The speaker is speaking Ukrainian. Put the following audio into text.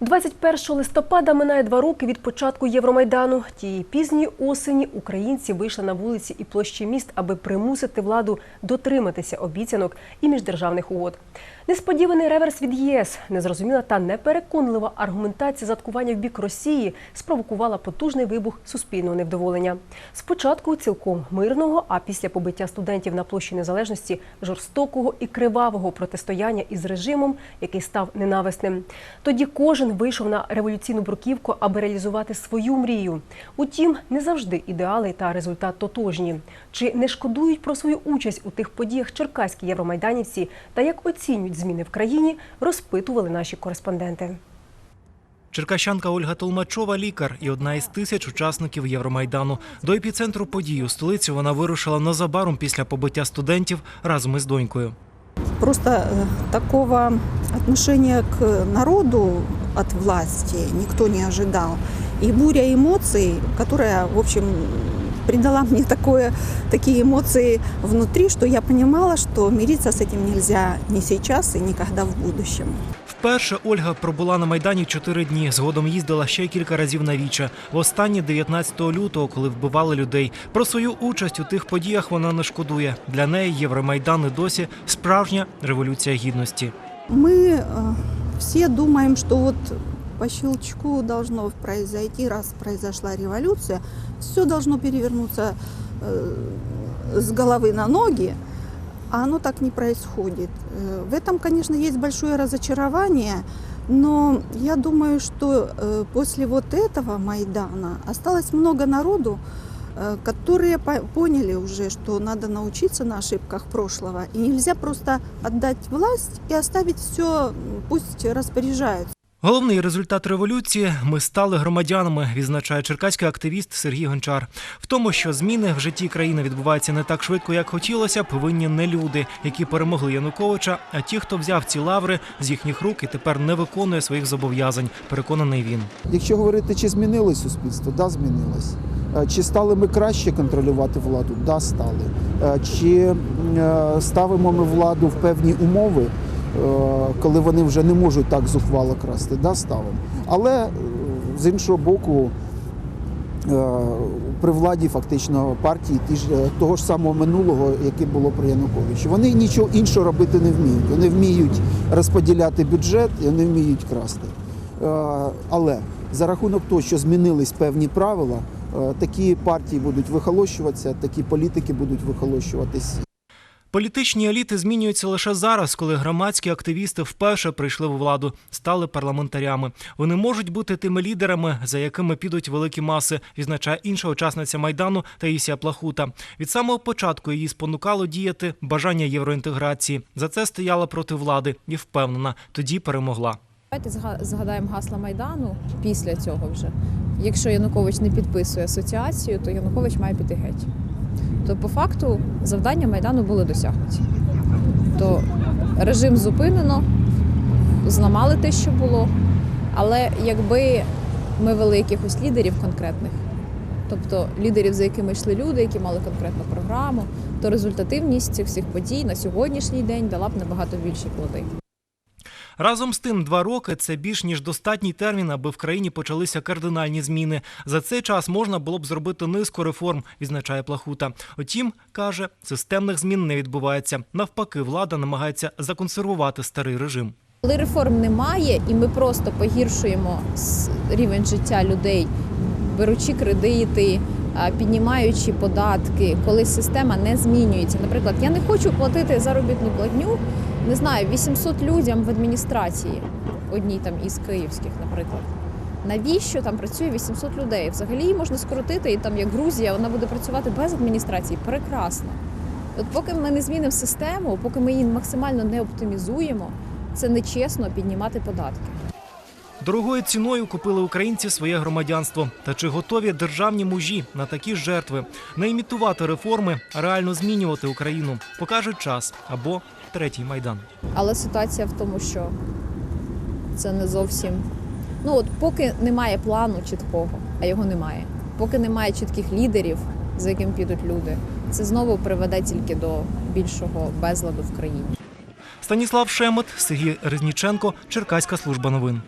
21 листопада минає два роки від початку Євромайдану. Тієї пізньої осені українці вийшли на вулиці і площі міст, аби примусити владу дотриматися обіцянок і міждержавних угод. Несподіваний реверс від ЄС, незрозуміла та непереконлива аргументація заткування в бік Росії спровокувала потужний вибух суспільного невдоволення. Спочатку цілком мирного, а після побиття студентів на площі незалежності жорстокого і кривавого протистояння із режимом, який став ненависним. Тоді кожен вийшов на революційну бруківку, аби реалізувати свою мрію. Утім, не завжди ідеали та результат тотожні. Чи не шкодують про свою участь у тих подіях черкаські євромайданівці та як оцінюють зміни в країні, розпитували наші кореспонденти. Черкащанка Ольга Толмачова – лікар і одна із тисяч учасників Євромайдану. До епіцентру подій у столицю вона вирушила незабаром після побиття студентів разом із донькою. Просто э, такого отношения к народу от власти никто не ожидал. И буря эмоций, которая, в общем, придала мне такое, такие эмоции внутри, что я понимала, что мириться с этим нельзя ни сейчас и никогда в будущем. Вперше Ольга пробула на Майдані чотири дні. Згодом їздила ще кілька разів на віче. Востаннє 19 лютого, коли вбивали людей. Про свою участь у тих подіях вона не шкодує. Для неї Євромайдан і досі справжня революція гідності. Мы э, все думаем, что вот по щелчку должно произойти, раз произошла революция, все должно перевернуться э, с головы на ноги, а оно так не происходит. Э, В этом, конечно, есть большое разочарование, но я думаю, что э, после вот этого Майдана осталось много народу, э, которые по- поняли уже, что надо научиться на ошибках прошлого, и нельзя просто отдать власть и оставить все, пусть распоряжаются. Головний результат революції ми стали громадянами, відзначає черкаський активіст Сергій Гончар. В тому, що зміни в житті країни відбуваються не так швидко, як хотілося, повинні не люди, які перемогли Януковича, а ті, хто взяв ці лаври з їхніх рук і тепер не виконує своїх зобов'язань. Переконаний він. Якщо говорити, чи змінилось суспільство, да, змінилось. Е, Чи стали ми краще контролювати владу? Да, стали. Е, Чи е, ставимо ми владу в певні умови, коли вони вже не можуть так зухвало красти? Да, ставимо. Але з іншого боку, при владі фактично партії того ж самого минулого, яке було при Януковичі. Вони нічого іншого робити не вміють. Вони вміють розподіляти бюджет і вони вміють красти. Але за рахунок того, що змінились певні правила, такі партії будуть вихолощуватися, такі політики будуть вихолощуватись. Політичні еліти змінюються лише зараз, коли громадські активісти вперше прийшли в владу, стали парламентарями. Вони можуть бути тими лідерами, за якими підуть великі маси, відзначає інша учасниця майдану Таїсія Плахута. Від самого початку її спонукало діяти бажання євроінтеграції. За це стояла проти влади і впевнена, тоді перемогла. Давайте згадаємо гасла Майдану після цього вже. Якщо Янукович не підписує асоціацію, то Янукович має піти геть. То по факту завдання Майдану були досягнуті. То режим зупинено, зламали те, що було. Але якби ми вели якихось лідерів конкретних, тобто лідерів, за якими йшли люди, які мали конкретну програму, то результативність цих всіх подій на сьогоднішній день дала б набагато більші плоди. Разом з тим, два роки це більш ніж достатній термін, аби в країні почалися кардинальні зміни. За цей час можна було б зробити низку реформ, відзначає Плахута. Утім, каже, системних змін не відбувається. Навпаки, влада намагається законсервувати старий режим. Коли реформ немає, і ми просто погіршуємо рівень життя людей, беручи кредити, піднімаючи податки, коли система не змінюється. Наприклад, я не хочу платити заробітну платню, не знаю, 800 людям в адміністрації, одній там із київських, наприклад. Навіщо там працює 800 людей? Взагалі її можна скоротити, і там як Грузія, вона буде працювати без адміністрації. Прекрасно. От поки ми не змінимо систему, поки ми її максимально не оптимізуємо, це нечесно піднімати податки. Дорогою ціною купили українці своє громадянство. Та чи готові державні мужі на такі жертви не імітувати реформи, а реально змінювати Україну? Покаже час або третій майдан. Але ситуація в тому, що це не зовсім. Ну от поки немає плану чіткого, а його немає. Поки немає чітких лідерів, за яким підуть люди, це знову приведе тільки до більшого безладу в країні. Станіслав Шемет, Сергій Резніченко, Черкаська служба новин.